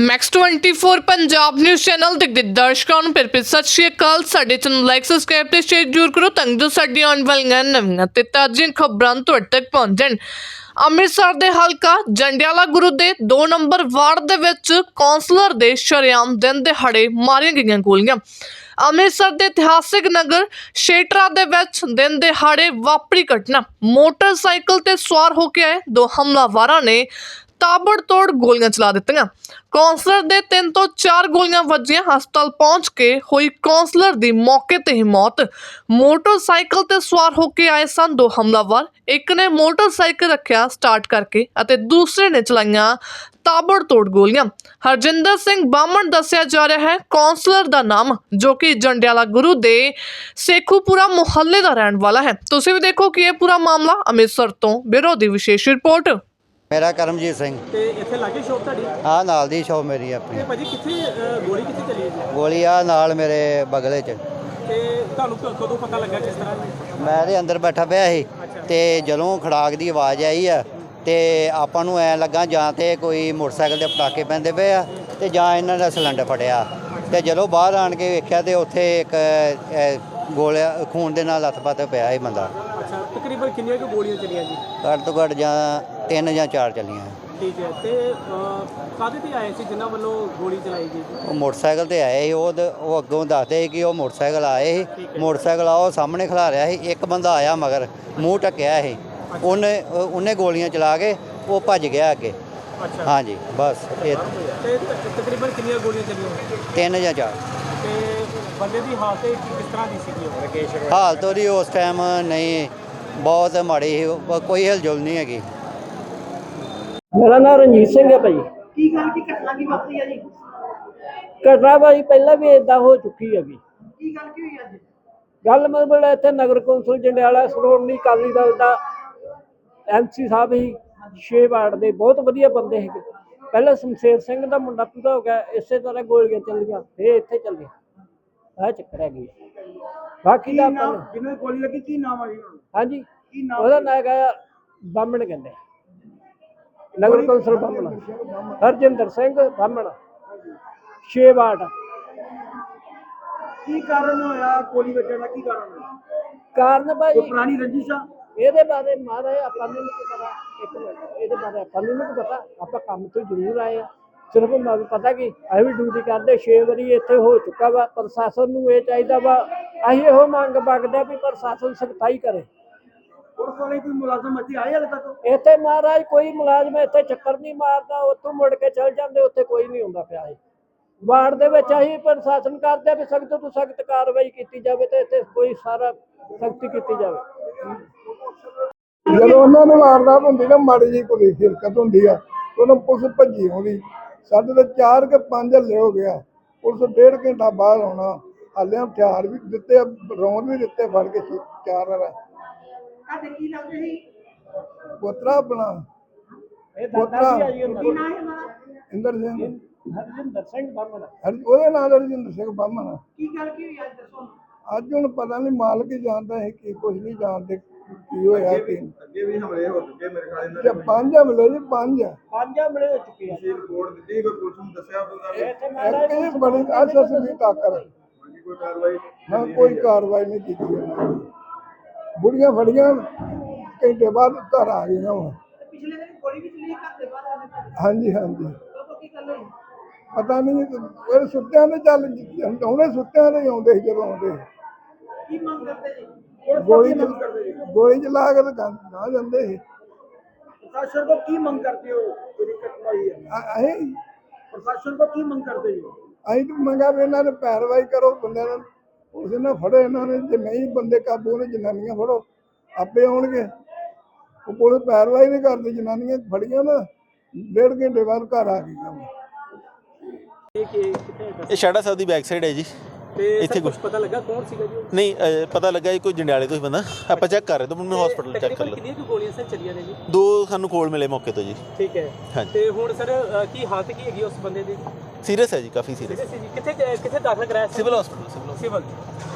Max 24 Punjab news channel ਦੇ ਦਰਸ਼ਕਾਂ ਨੂੰ ਫਿਰ ਫਿਰ ਸਤਿ ਸ਼੍ਰੀ ਅਕਾਲ। ਸਾਡੇ ਚੈਨਲ ਲਾਈਕ ਸਬਸਕ੍ਰਾਈਬ ਤੇ ਸ਼ੇਅਰ ਜ਼ਰੂਰ ਕਰੋ ਤਾਂ ਜੋ ਸਾਡੀਆਂ ਆਉਣ ਵਾਲੀਆਂ ਨਵੀਆਂ ਤੇ ਤਾਜ਼ੀਆਂ ਖਬਰਾਂ ਤੁਹਾਡੇ ਤੱਕ ਪਹੁੰਚਣ ਅੰਮ੍ਰਿਤਸਰ ਦੇ ਹਲਕਾ ਜੰਡਿਆਲਾ ਗੁਰੂ ਦੇ 2 ਨੰਬਰ ਵਾਰਡ ਦੇ ਵਿੱਚ ਕੌਂਸਲਰ ਦੇ ਸ਼ਰੇਆਮ ਦਿਨ ਦਿਹਾੜੇ ਮਾਰੀਆਂ ਗਈਆਂ ਗੋਲੀਆਂ। ਅੰਮ੍ਰਿਤਸਰ ਦੇ ਇਤਿਹਾਸਿਕ ਨਗਰ ਸ਼ੇਟਰਾ ਦੇ ਵਿੱਚ ਦਿਨ ਦਿਹਾੜੇ ਵਾਪਰੀ ਘਟਨਾ। ਮੋਟਰਸਾਈਕਲ ਤੇ ਸਵਾਰ ਹੋ ਕੇ ਆਏ ਦੋ ਹਮਲਾਵਰਾਂ ਨੇ ਤਾਬੜਤੋੜ ਗੋਲੀਆਂ ਚਲਾ ਦਿੱਤੀਆਂ। ਕੌਂਸਲਰ ਦੇ ਤਿੰਨ ਤੋਂ ਚਾਰ ਗੋਲੀਆਂ ਵੱਜੀਆਂ। ਹਸਪਤਾਲ ਪਹੁੰਚ ਕੇ ਹੋਈ ਕੌਂਸਲਰ ਦੀ ਮੌਕੇ ਤੇ ਹੀ ਮੌਤ। ਮੋਟਰਸਾਈਕਲ ਤੇ ਸਵਾਰ ਹੋ ਕੇ ਆਏ ਸਨ ਦੋ ਹਮਲਾਵਰ। ਇੱਕ ਨੇ ਮੋਟਰਸਾਈਕਲ ਰੱਖਿਆ ਸਟਾਰਟ ਕਰਕੇ ਅਤੇ ਦੂਸਰੇ ਨੇ ਚਲਾਈਆਂ ਤਾਬੜਤੋੜ ਗੋਲੀਆਂ। ਹਰਜਿੰਦਰ ਸਿੰਘ ਬਾਮਣ ਦੱਸਿਆ ਜਾ ਰਿਹਾ ਹੈ, ਕੌਂਸਲਰ ਦਾ ਨਾਮ ਜੋ ਕਿ ਜੰਡਿਆਲਾ ਗੁਰੂ ਦੇ ਸੇਖੂਪੁਰਾ ਮੁਹੱਲੇ ਦਾ ਰਹਿਣ ਵਾਲਾ ਹੈ। ਤੁਸੀਂ ਵੀ ਦੇਖੋ ਕਿ ਇਹ ਪੂਰਾ ਮਾਮਲਾ ਅੰਮ੍ਰਿਤਸਰ ਤੋਂ ਬਿਰੋ ਦੀ ਵਿਸ਼ੇਸ਼ ਰਿਪੋਰਟ। ਮੇਰਾ ਕਰਮਜੀਤ ਸਿੰਘ। ਤੇ ਇੱਥੇ ਲਾਗੇ ਸ਼ੋਪ ਤੁਹਾਡੀ? ਆ ਨਾਲ ਦੀ ਸ਼ੋ ਮੇਰੀ ਆਪਣੀ। ਤੇ ਭਾਜੀ ਕਿੱਥੇ ਅਹ, ਗੋਲੀ ਕਿੱਥੇ ਚੱਲੀ ਹੈ ਜੀ? ਗੋਲੀ ਆ ਨਾਲ ਮੇਰੇ ਬਗਲੇ 'ਚ। ਤੇ ਤੁਹਾਨੂੰ ਕ- ਕਦੋਂ ਪਤਾ ਲੱਗਾ ਕਿਸ ਤਰ੍ਹਾਂ? ਮੈਂ ਦੇ ਅੰਦਰ ਬੈਠਾ ਪਿਆ ਸੀ। ਤੇ ਜਦੋਂ ਖੜਾਕ ਦੀ ਆਵਾਜ਼ ਆਈ ਆ ਤੇ ਆਪਾਂ ਨੂੰ ਐ ਲੱਗਾ ਜਾਂ ਤੇ ਕੋਈ ਮੋਟਰਸਾਈਕਲ ਦੇ ਪਟਾਕੇ ਪੈਂਦੇ ਪਏ ਆ ਤੇ ਜਾਂ ਇਹਨਾਂ ਦਾ ਸਿਲੰਡਰ ਫਟਿਆ। ਤੇ ਜਦੋਂ ਬਾਹਰ ਆਣ ਕੇ ਵੇਖਿਆ ਤੇ ਉੱਥੇ ਇੱਕ ਅ, ਗੋਲਿਆ ਖੂਨ ਦੇ ਨਾਲ ਲੱਥਪੱਥ ਪਿਆ ਸੀ ਬੰਦਾ। ਅੱਛਾ ਤਕਰੀਬਨ ਕਿੰਨੀਆਂ ਕੁ ਗੋਲੀਆਂ ਚੱਲੀਆਂ ਜੀ? ਘੱਟ ਤੋਂ ਘੱਟ ਜਾਂ ਤਿੰਨ ਜਾਂ ਚਾਰ ਚੱਲੀਆਂ। ਠੀਕ ਹੈ ਤੇ ਕਾਹਦੇ ਤੇ ਆਏ ਸੀ? ਜਿਨ੍ਹਾਂ ਵੱਲੋਂ ਗੋਲੀ ਚਲਾਈ ਗਈ ਉਹ ਮੋਟਰਸਾਈਕਲ ਤੇ ਆਏ ਸੀ। ਉਹ ਉਹ ਅੱਗੋਂ ਦੱਸਦੇ ਸੀ ਕਿ ਉਹ ਮੋਟਰਸਾਈਕਲ ਆਏ ਸੀ। ਮੋਟਰਸਾਈਕਲ ਆ ਉਹ ਸਾਹਮਣੇ ਖਲਾ ਰਿਹਾ ਸੀ। ਇੱਕ ਬੰਦਾ ਆਇਆ ਮਗਰ ਮੂੰਹ ਟੱਕਿਆ ਸੀ। ਉਹਨੇ ਉਹ- ਉਹਨੇ ਗੋਲੀਆਂ ਚਲਾ ਕੇ ਉਹ ਭੱਜ ਗਿਆ ਅੱਗੇ। ਅੱਛਾ। ਹਾਂਜੀ ਬਸ ਇਹ ਤੇ ਤ- ਤਕਰੀਬਨ ਕਿੰਨੀਆਂ ਗੋਲੀਆਂ ਚੱਲੀਆਂ? ਤਿੰਨ ਜਾਂ ਚਾਰ। ਤੇ ਬੰਦੇ ਦੀ ਹਾਲਤ ਕੀ- ਕਿਸ ਤਰ੍ਹਾਂ ਦੀ ਸੀਗੀ ਉਹ? ਰਕੇਸ਼ ਹਾਲਤ ਉਹਦੀ ਉਸ ਟਾਈਮ ਨਹੀਂ ਬਹੁਤ ਮਾੜੀ ਸੀ। ਉਹ- ਕੋਈ ਹਿਲਜੁਲ ਨਹੀਂ ਹੈਗੀ। ਮੇਰਾ ਨਾਮ ਰਣਜੀਤ ਸਿੰਘ ਹੈ ਭਾਈ। ਕੀ ਗੱਲ ਕੀ ਘਟਨਾ ਕੀ ਵਾਪਰੀ ਆ ਜੀ? ਘਟਨਾ ਭਾਈ ਪਹਿਲਾਂ ਵੀ ਇਦਾਂ ਹੋ ਚੁੱਕੀ ਹੈਗੀ। ਕੀ ਗੱਲ ਕੀ ਹੋਈ ਅੱਜ ਗੱਲ ਮਤਲਬ ਇੱਥੇ ਨਗਰ ਕੌਂਸਲ ਜੰਡਿਆਲਾ ਸ਼੍ਰੋਮਣੀ ਅਕਾਲੀ ਦਲ ਦਾ ਐਮਸੀ ਸਾਹਿਬ ਹੀ ਛੇ ਵਾਰਡ ਦੇ ਬਹੁਤ ਵਧੀਆ ਬੰਦੇ ਹੈਗੇ। ਪਹਿਲਾਂ ਸ਼ਮਸ਼ੇਰ ਸਿੰਘ ਦਾ ਮੁੰਡਾ ਪੂਰਾ ਹੋ ਗਿਆ ਇਸੇ ਤਰ੍ਹਾਂ ਗੋਲੀਆਂ ਚੱਲੀਆਂ ਫੇਰ ਇੱਥੇ ਚੱਲੀਆਂ ਆਹ ਚੱਕਰ ਹੈਗੀ ਬਾਕੀ ਦਾ ਜਿਹਨੂੰ ਗੋਲੀ ਲੱਗੀ ਕੀ ਨਾਮ ਆ ਜੀ? ਹਾਂਜੀ ਕੀ ਨਾਮ ਉਹਦਾ ਨਾਂ ਹੈਗਾ ਬਾਹਮਣ ਕਹਿੰਦੇ ਨਗਰ ਕੌਂਸਲ ਬਾਹਮਣ ਹਰਜਿੰਦਰ ਸਿੰਘ ਬਾਹਮਣ ਛੇ ਵਾਰਡ। ਕੀ ਕਾਰਨ ਹੋਇਆ? ਗੋਲੀ ਵੱਜਣ ਦਾ ਕੀ ਕਾਰਨ ਹੋਇਆ? ਕਾਰਨ ਭਾਈ ਕੋਈ ਪੁਰਾਣੀ ਰੰਜਿਸ਼ ਆ? ਇਹਦੇ ਬਾਰੇ ਮਹਾਰਾਜ ਆਪਾਂ ਨੂੰ ਨਹੀਂ ਪਤਾ। ਇੱਕ ਮਿੰਟ ਇਹਦੇ ਬਾਰੇ ਆਪਾਂ ਨੂੰ ਨਹੀਂ ਪਤਾ। ਆਪਾਂ ਕੰਮ ਤੋਂ ਜ਼ਰੂਰ ਆਏ ਆ। ਸਿਰਫ ਮੈਨੂੰ ਪਤਾ ਕਿ ਅਸੀਂ ਵੀ ਡਿਊਟੀ ਕਰਦੇ 6 ਵਾਰੀ ਇੱਥੇ ਹੋ ਚੁੱਕਾ ਵਾ। ਪ੍ਰਸ਼ਾਸਨ ਨੂੰ ਇਹ ਚਾਹੀਦਾ ਵਾ। ਅਸੀਂ ਇਹੋ ਮੰਗ ਮੰਗਦੇ ਆ ਵੀ ਪ੍ਰਸ਼ਾਸਨ ਸਖਤਾਈ ਕਰੇ। ਪੁਲਿਸ ਵਾਲੇ ਕੋਈ ਮੁਲਾਜ਼ਮ ਇੱਥੇ ਆਏ ਹਲੇ ਤੱਕ? ਇੱਥੇ ਮਹਾਰਾਜ ਕੋਈ ਮੁਲਾਜ਼ਮ ਇੱਥੇ ਚੱਕਰ ਨਹੀਂ ਮਾਰਦਾ ਉੱਥੋਂ ਮੁੜ ਕੇ ਚਲ ਜਾਂਦੇ ਉੱਥੇ ਕੋਈ ਨਹੀਂ ਹੁੰਦਾ ਪਿਆ ਇਹ। ਵਾਰਡ ਦੇ ਵਿੱਚ ਅਸੀਂ ਪ੍ਰਸ਼ਾਸਨ ਕਰਦੇ ਵੀ ਸਖਤ ਤੋਂ ਸਖਤ ਕਾਰਵਾਈ ਕੀਤੀ ਜਾਵੇ ਤੇ ਇੱਥੇ ਕੋਈ ਸਾਰਾ ਸਖਤੀ ਕੀਤੀ ਜਾਵੇ। ਜਦੋਂ ਉਹਨਾਂ ਨੂੰ ਵਾਰਦਾਤ ਹੁੰਦੀ ਨਾ ਮਾੜੀ ਜੀ ਕੋਈ ਹਿਰਕਤ ਹੁੰਦੀ ਆ ਉਹਨਾਂ ਪੁਲਿਸ ਭੱਜੀ ਆਉਂਦੀ। ਸਾਡੇ ਤਾਂ ਚਾਰ ਕੇ ਪੰਜ ਹੱਲੇ ਹੋ ਗਿਆ ਪੁਲਿਸ ਡੇਢ ਘੰਟਾ ਬਾਅਦ ਆਉਣਾ। ਹਾਲੇ ਹਥਿਆਰ ਵੀ ਦਿੱਤੇ ਰੌਂਦ ਵੀ ਦਿੱਤੇ ਫੜ ਕੇ ਚਾਰ ਵਾਲਾ ਤੁਹਾਡੇ ਕੀ ਲੱਗਦੇ ਸੀ? ਪੁੱਤਰਾ ਆਪਣਾ। ਇਹ ਪੁੱਤਰਾ ਦਾਦਾ ਜੀ ਕੀ ਨਾਮ ਹੈ ਉਹਨਾਂ ਦਾ? ਇੰਦਰ ਸਿੰਘ। ਹਰਜਿੰਦਰ ਸਿੰਘ ਬਾਮਣ ਹਰ- ਉਹਦੇ ਨਾਲ ਰਜਿੰਦਰ ਸਿੰਘ ਬਾਮਣ ਕੀ ਗੱਲ ਕੀ ਹੋਈ ਅੱਜ ਦੱਸੋ ਅੱਜ ਹੁਣ ਪਤਾ ਨਹੀਂ ਮਾਲਕ ਹੀ ਜਾਣਦਾ ਹੈ ਕਿ ਕੁਝ ਨਹੀਂ ਜਾਣਦੇ ਕੀ ਹੋਇਆ ਕੀ ਅੱਗੇ ਵੀ ਹਮਲੇ ਹੋ ਚੁੱਕੇ ਮੇਰੇ ਖਿਆਲ ਇਹਨਾਂ ਜੇ ਪੰਜ ਹਮਲੇ ਜੀ ਪੰਜ ਆ। ਪੰਜਾਂ ਮਿਲੇ ਹੋ ਚੁੱਕੇ ਆ। ਨੇ ਰਿਪੋਰਟ ਦਿੱਤੀ ਕੋਈ ਪੁਲਿਸ ਨੂੰ ਦੱਸਿਆ ਹੋਊਗਾ ਇੱਥੇ ਮਹਾਰਾਜ ਇੱਕ ਇਹ ਬੜੀ ਅਸਸ ਵੀ ਕੋਈ ਕਾਰਵਾਈ ਨਾ ਕੋਈ ਕਾਰਵਾਈ ਨਹੀਂ ਕੀਤੀ ਉਹਨਾਂ ਨੇ। ਬੁੜੀਆਂ ਫੜੀਆਂ ਘੰਟੇ ਬਾਅਦ ਘਰ ਆ ਗਈਆਂ ਵਾ ਤੇ ਪਿਛਲੇ ਦਿਨ ਗੋਲੀ ਵੀ ਚੱਲੀ ਘਰ ਦੇ ਬਾਹਰ ਆਨੇ ਤੁਹਾਡੇ ਹਾਂਜੀ ਹਾਂਜੀ। ਤੋਂ ਕੀ ਗੱਲ ਹੋਈ? ਪਤਾ ਨਹੀਂ ਉਹ ਸੁੱਤਿਆਂ ਦੇ ਚੱਲ ਹੁਣੇ ਸੁੱਤਿਆਂ ਹੀ ਆਉਂਦੇ ਸੀ ਜਦੋਂ ਆਉਂਦੇ। ਕੀ ਮੰਗ ਕਰਦੇ ਜੀ? ਗੋਲੀ ਚ ਗੋਲੀ ਚਲਾ ਕੇ ਤਾਂ ਨਾ ਜਾਂਦੇ ਸੀ। ਪ੍ਰਸ਼ਾਸਨ ਕੋ ਕੀ ਮੰਗ ਕਰਦੇ ਹੋ? ਜਿਹੜੀ ਘਟਨਾ ਹੋਈ ਹੈ ਅਸੀਂ ਪ੍ਰਸ਼ਾਸਨ ਕੋ ਕੀ ਮੰਗ ਕਰਦੇ ਹੋ? ਅਸੀਂ ਤਾਂ ਮੰਗਾ ਵੀ ਇਹਨਾਂ ਨੇ ਪੈਰਵਾਈ ਕਰੋ ਬੰਦਿਆਂ ਨੂੰ ਉਸ ਨੇ ਫੜੋ ਇਹਨਾਂ ਨੇ ਜੇ ਨਹੀਂ ਬੰਦੇ ਕਾਬੂ ਨੇ ਜਨਾਨੀਆਂ ਫੜੋ ਆਪੇ ਆਉਣਗੇ। ਉਹ ਪੁਲਿਸ ਪੈਰਵਾਈ ਨਹੀਂ ਕਰਦੀ ਜਨਾਨੀਆਂ ਫੜੀਆਂ ਨਾ ਡੇਢ ਘੰਟੇ ਬਾਅਦ ਘਰ ਆ ਗਈਆਂ। ਇਹ ਸ਼ਾੜਾ ਸਾਹਿਬ ਦੀ ਬੈਕ ਸਾਈਡ ਹੈ ਜੀ। ਤੇ ਇੱਥੇ ਕੁਝ ਪਤਾ ਲੱਗਾ ਕੌਣ ਸੀਗਾ ਜੀ? ਨਹੀਂ ਪਤਾ ਲੱਗਾ ਇਹ ਕੋਈ ਜੰਡਿਆਲੇ ਤੋਂ ਹੀ ਬੰਦਾ। ਆਪਾਂ ਚੈੱਕ ਕਰ ਰਹੇ ਤਾਂ ਮੈਨੂੰ ਹਸਪੀਟਲ ਚੈੱਕ ਕਰ ਤਕਰੀਬਨ ਲਓ। ਕਿੰਨੀਆਂ ਕੁ ਗੋਲੀਆਂ ਸਰ ਚੱਲੀਆਂ ਨੇ ਜੀ? ਦੋ ਸਾਨੂੰ ਕੋਲ ਮਿਲੇ ਮੌਕੇ ਤੋਂ ਜੀ। ਠੀਕ ਹੈ। ਹਾਂਜੀ। ਤੇ ਹੁਣ ਸਰ ਕੀ ਹਾਲਤ ਕੀ ਹੈਗੀ ਉਸ ਬੰਦੇ ਦੀ? ਸੀਰੀਅਸ ਹੈ ਜੀ ਕਾਫੀ ਸੀਰੀਅਸ ਕਿੱਥੇ ਕਿੱਥੇ ਕਿੱਥੇ ਦਾਖਲ ਕਰਾਇਆ ਸੀ? Civil hospital civil civil